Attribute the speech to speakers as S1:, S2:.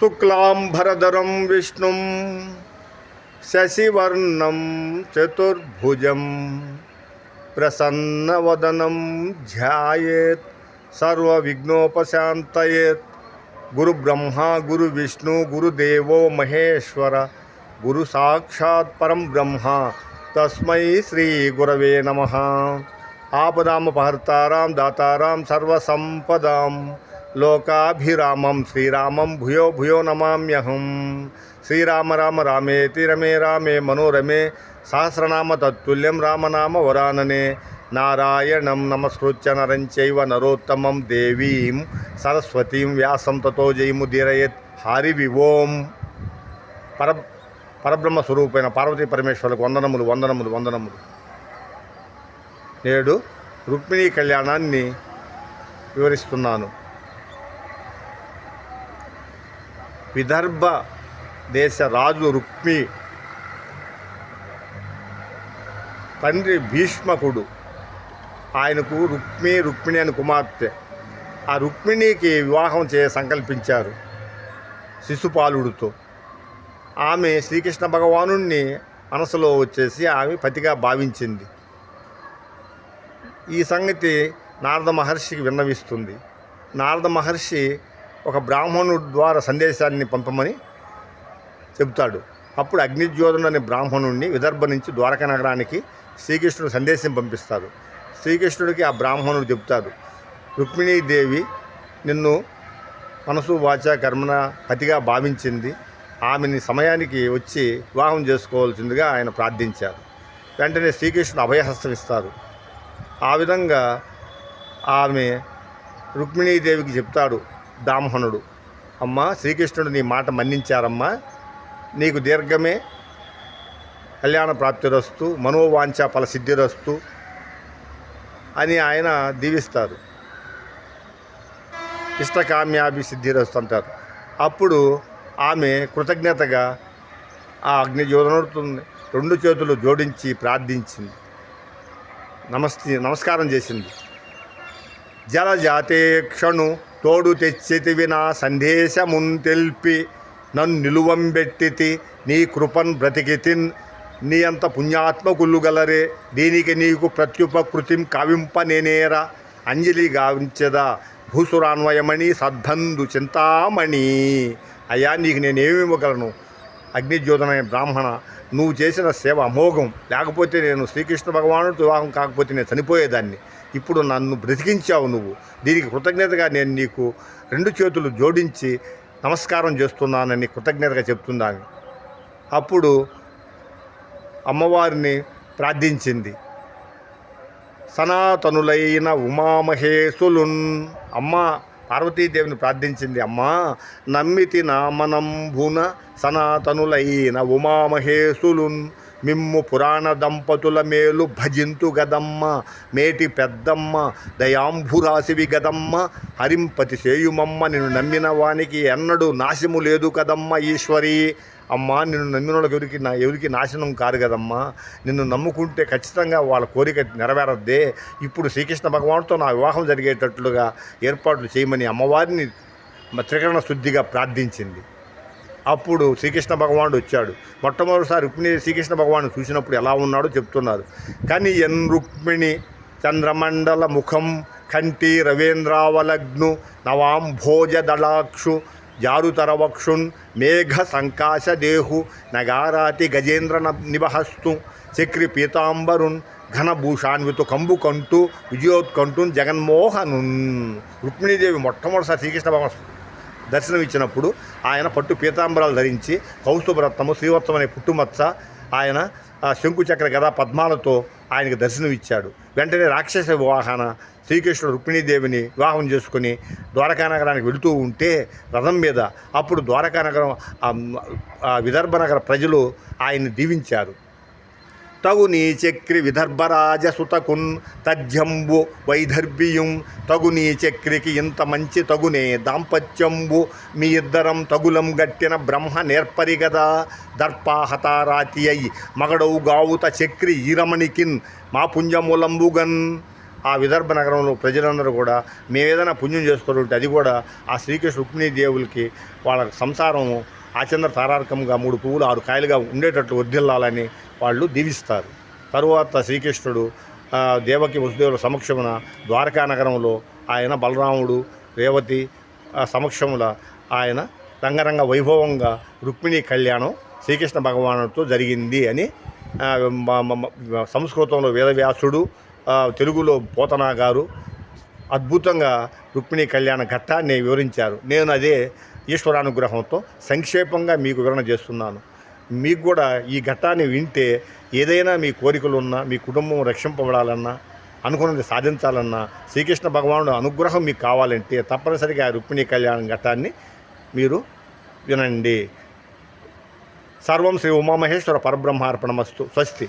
S1: शुक्लांबरधरम विष्णु शशिवर्णम चतुर्भुज प्रसन्न वदनम ध्यात सर्वघ्नोपात गुरु ब्रह्मा गुरु विष्णु गुरुदेव महेश्वर गुरु साक्षात परम ब्रह्मा, तस्म श्री गुरव नम। आपदा पहर्ता दाता सर्वसंपदा లోకాభిరామం శ్రీరామం భూయో భూయో నమామ్యహం. శ్రీరామ రామ రామేతి రమే రామే మనోరమే సహస్రనామ తత్తుల్యం రామనామ వరాననే. నారాయణం నమస్కృత్య నరం చైవ నరోత్తమం దేవీం సరస్వతీం వ్యాసం తతో జయముదీరయత్ హరి ఓం పర పరబ్రహ్మ స్వరూపైన పార్వతీ పరమేశ్వరులకు వందనములు వందనములు వందనములు. నేడు రుక్మిణీ కళ్యాణాన్ని వివరిస్తున్నాను. విదర్భ దేశ రాజు రుక్మి. తండ్రి భీష్మకుడు. ఆయనకు రుక్మి రుక్మిణి అని కుమార్తె. ఆ రుక్మిణికి వివాహం చే సంకల్పించారు శిశుపాలుడితో. ఆమె శ్రీకృష్ణ భగవాను మనసులో వచ్చేసి ఆమె పతిగా భావించింది. ఈ సంగతి నారద మహర్షికి విన్నవిస్తుంది. నారద మహర్షి ఒక బ్రాహ్మణుడు ద్వారా సందేశాన్ని పంపమని చెబుతాడు. అప్పుడు అగ్నిజ్యోతుడు అనే బ్రాహ్మణుడిని విదర్భ నుంచి ద్వారకా నగరానికి శ్రీకృష్ణుడు సందేశం పంపిస్తారు శ్రీకృష్ణుడికి ఆ బ్రాహ్మణుడు చెబుతాడు రుక్మిణీదేవి నిన్ను మనసు వాచ కర్మన పతిగా భావించింది. ఆమెని సమయానికి వచ్చి వివాహం చేసుకోవాల్సిందిగా ఆయన ప్రార్థించారు. వెంటనే శ్రీకృష్ణుడు అభయహస్తం ఇస్తారు ఆ విధంగా ఆమె రుక్మిణీదేవికి చెప్తాడు బ్రాహ్మణుడు. అమ్మా శ్రీకృష్ణుడు నీ మాట మన్నించారమ్మా. నీకు దీర్ఘమే కళ్యాణ ప్రాప్తిరస్తు మనోవాంఛ ఫల సిద్ధిరస్తు అని ఆయన దీవిస్తారు. ఇష్టకామ్యాభి సిద్ధిరస్తు అంటారు. అప్పుడు ఆమె కృతజ్ఞతగా ఆ అగ్నిజ్యోతుడు రెండు చేతులు జోడించి ప్రార్థించింది. నమస్తే నమస్కారం చేసింది. జలజాతేక్షణు తోడు తెచ్చితివి నా సందేశమున్ తెల్పి నన్ను నిలువంబెట్టితి నీ కృపన్ బ్రతికితిన్. నీ అంత పుణ్యాత్మకులు గలరే దీనికి నీకు ప్రత్యుపకృతిం కావింప నేనేరా అంజలి గావించదా. భూసురాన్వయమణి సద్బంధు చింతామణి. అయ్యా నీకు నేనేమి ఇవ్వగలను? అగ్నిజ్యోతనైన బ్రాహ్మణ. నువ్వు చేసిన సేవ అమోఘం. లేకపోతే నేను శ్రీకృష్ణ భగవానుడు వివాహం కాకపోతే నేను చనిపోయేదాన్ని. ఇప్పుడు నన్ను బ్రతికించావు నువ్వు. దీనికి కృతజ్ఞతగా నేను నీకు రెండు చేతులు జోడించి నమస్కారం చేస్తున్నానని కృతజ్ఞతగా చెప్తున్నాను. అప్పుడు అమ్మవారిని ప్రార్థించింది. సనాతనులైన ఉమామహేశులున్ అమ్మ పార్వతీదేవిని ప్రార్థించింది. అమ్మా నమ్మితి నామనంభున సనాతనులైన ఉమామహేశులున్ మిమ్ము పురాణ దంపతుల మేలు భజింతు గదమ్మ. మేటి పెద్దమ్మ దయాంభురాశివి గదమ్మ. హరింపతి చేయుమమ్మ నిన్ను నమ్మిన వానికి ఎన్నడూ నాశము లేదు కదమ్మ ఈశ్వరి. అమ్మా నిన్ను నమ్మిన వాళ్ళకి ఎవరికి నా ఎవరికి నాశనం కారు కదమ్మా. నిన్ను నమ్ముకుంటే ఖచ్చితంగా వాళ్ళ కోరిక నెరవేరద్దే. ఇప్పుడు శ్రీకృష్ణ భగవానుడితో నా వివాహం జరిగేటట్లుగా ఏర్పాట్లు చేయమని అమ్మవారిని త్రికరణ శుద్ధిగా ప్రార్థించింది. అప్పుడు శ్రీకృష్ణ భగవానుడు వచ్చాడు. మొట్టమొదటిసారి రుక్మిణి శ్రీకృష్ణ భగవాను చూసినప్పుడు ఎలా ఉన్నాడో చెప్తున్నారు. కానీ ఎన్ రుక్మిణి చంద్రమండల ముఖం కంటి రవీంద్రావలగ్ను నవాంభోజ దళాక్షు జారుతరవక్షున్ మేఘ సంకాశ దేహు నగారాతి గజేంద్ర న- నివహస్తు చక్రి పీతాంబరున్ ఘనభూషాన్వితు కంబు కంటూ విజయోత్కంటున్ జగన్మోహనున్. రుక్మిణీదేవి మొట్టమొదటిసారి శ్రీకృష్ణ భగవాన్ దర్శనం ఇచ్చినప్పుడు ఆయన పట్టు పీతాంబరాలు ధరించి కౌస్తుభరత్నము శ్రీవత్సం అనే పుట్టుమచ్చ ఆయన శంకుచక్ర గదా పద్మాలతో ఆయనకు దర్శనం ఇచ్చాడు వెంటనే రాక్షస వివాహన శ్రీకృష్ణుడు రుక్మిణీదేవిని వివాహం చేసుకుని ద్వారకా నగరానికి వెళుతూ ఉంటే రథం మీద అప్పుడు ద్వారకా నగరం విదర్భ నగర ప్రజలు ఆయన్ని దీవించారు. తగు నీ చక్రి విదర్భరాజ సుతకున్ తజ్జంబు వైదర్భియుం. తగు నీ చక్రికి ఇంత మంచి తగునే దాంపత్యంబు. మీ ఇద్దరం తగులం గట్టిన బ్రహ్మ నేర్పరి గదా. దర్పాహతారాతి అయి మగడవు గావుత చక్రి ఈరమణికిన్ మా పుంజములంబుగన్. ఆ విదర్భ నగరంలో ప్రజలందరూ కూడా మేము ఏదైనా పుణ్యం చేసుకోవాలంటే అది కూడా ఆ శ్రీకృష్ణ రుక్మిణీ దేవులకి వాళ్ళ సంసారము ఆచంద్ర తారార్కంగా మూడు పువ్వులు ఆరు కాయలుగా ఉండేటట్లు వర్ధిల్లాలని వాళ్ళు దీవిస్తారు. తరువాత శ్రీకృష్ణుడు దేవకి వసుదేవుల సమక్షమున ద్వారకా నగరంలో ఆయన బలరాముడు రేవతి సమక్షముల ఆయన రంగరంగ వైభవంగా రుక్మిణి కళ్యాణం శ్రీకృష్ణ భగవానుడితో జరిగింది అని సంస్కృతంలో వేదవ్యాసుడు తెలుగులో పోతనా గారు అద్భుతంగా రుక్మిణి కళ్యాణ ఘట్టాన్ని వివరించారు. నేను అదే ఈశ్వరానుగ్రహంతో సంక్షేపంగా మీకు వివరణ చేస్తున్నాను. మీకు కూడా ఈ ఘట్టాన్ని వింటే ఏదైనా మీ కోరికలు ఉన్నా మీ కుటుంబం రక్షింపబడాలన్నా అనుకున్నది సాధించాలన్నా శ్రీకృష్ణ భగవానుడు అనుగ్రహం మీకు కావాలంటే తప్పనిసరిగా ఆ రుక్మిణి కళ్యాణ ఘట్టాన్ని మీరు వినండి. సర్వం శ్రీ ఉమామహేశ్వర పరబ్రహ్మార్పణమస్తు. స్వస్తి.